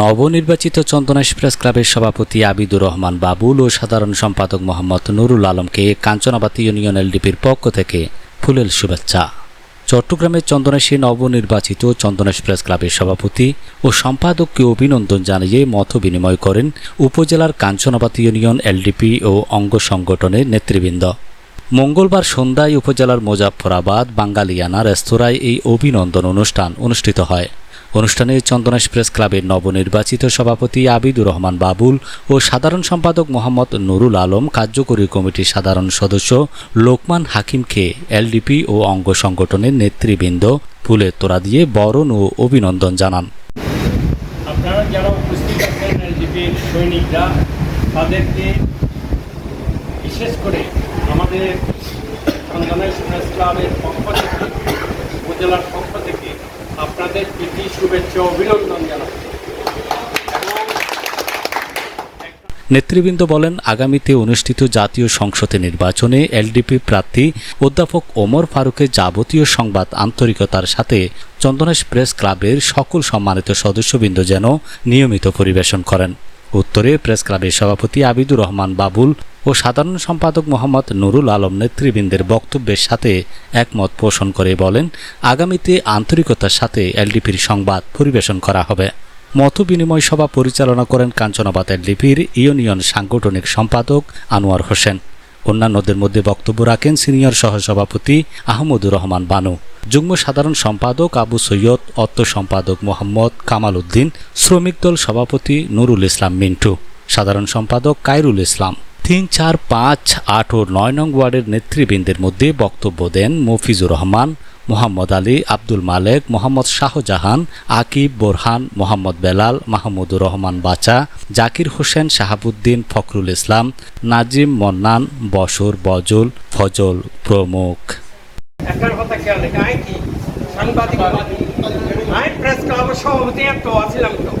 নবনির্বাচিত চন্দনেশ প্রেস ক্লাবের সভাপতি আবিদুর রহমান বাবুল ও সাধারণ সম্পাদক মোহাম্মদ নুরুল আলমকে কাঞ্চনাবাতি ইউনিয়ন এলডিপির পক্ষ থেকে ফুলেল শুভেচ্ছা। চট্টগ্রামের চন্দনেশে নবনির্বাচিত চন্দনেশ প্রেস ক্লাবের সভাপতি ও সম্পাদককে অভিনন্দন জানিয়ে মত বিনিময় করেন উপজেলার কাঞ্চনাবাতি ইউনিয়ন এলডিপি ও অঙ্গ সংগঠনের নেতৃবৃন্দ। মঙ্গলবার সন্ধ্যায় উপজেলার মোজাফফরাবাদ, বাঙ্গালিয়ানা রেস্তোরাঁয় এই অভিনন্দন অনুষ্ঠান অনুষ্ঠিত হয়। অনুষ্ঠানে চন্দনেশ প্রেস ক্লাবের নবনির্বাচিত সভাপতি আবিদুর রহমান বাবুল ও সাধারণ সম্পাদক মোহাম্মদ নুরুল আলম, কার্যকরী কমিটির সাধারণ সদস্য লোকমান হাকিমকে এলডিপি ও অঙ্গ সংগঠনের নেতৃবৃন্দ ফুলের তোড়া দিয়ে বরণ ও অভিনন্দন জানান। সৈনিকরা, তাদেরকে বিশেষ করে প্রেস ক্লাবের পক্ষ থেকে, উপজেলার পক্ষ থেকে আপনাদের প্রীতি, শুভেচ্ছা, অভিনন্দন জানাচ্ছি। নেতৃবৃন্দ বলেন, আগামীতে অনুষ্ঠিত জাতীয় সংসদে নির্বাচনে এলডিপি প্রার্থী অধ্যাপক ওমর ফারুকের যাবতীয় সংবাদ আন্তরিকতার সাথে চন্দনেশ প্রেস ক্লাবের সকল সম্মানিত সদস্যবৃন্দ যেন নিয়মিত পরিবেশন করেন। উত্তরে প্রেস ক্লাবের সভাপতি আবিদুর রহমান বাবুল ও সাধারণ সম্পাদক মোহাম্মদ নুরুল আলম নেতৃবৃন্দের বক্তব্যের সাথে একমত পোষণ করে বলেন, আগামীতে আন্তরিকতার সাথে এলডিপির সংবাদ পরিবেশন করা হবে। মত বিনিময় সভা পরিচালনা করেন কাঞ্চনাবাদ এলডিপির ইউনিয়ন সাংগঠনিক সম্পাদক আনোয়ার হোসেন। অন্যান্যদের মধ্যে বক্তব্য রাখেন সিনিয়র সহসভাপতি আহমদুর রহমান বানু। যুগ্ম সাধারণ সম্পাদক আবু সৈয়দ অত্ত সম্পাদক মোহাম্মদ কামাল উদ্দিন, শ্রমিক দল সভাপতি নুরুল ইসলাম মিন্টু, সাধারণ সম্পাদক কাইরুল ইসলাম। তিন, চার, পাঁচ, আট ও নয় নং ওয়ার্ডের নেতৃবৃন্দের মধ্যে বক্তব্য দেন মফিজুর রহমান, মোহাম্মদ আলী, আব্দুল মালেক, মোহাম্মদ শাহজাহান, আকিব, বোরহান, মোহাম্মদ বেলাল, মাহমুদুর রহমান বাচা, জাকির হোসেন, শাহাবুদ্দিন, ফখরুল ইসলাম, নাজিম মন্নান বসর বজল, ফজল প্রমুখ। একটার কথা খেয়াল রেখে আই কি? সাংবাদিক আই প্রেস ক্লাবের সভাপতি এত আছিলাম তো।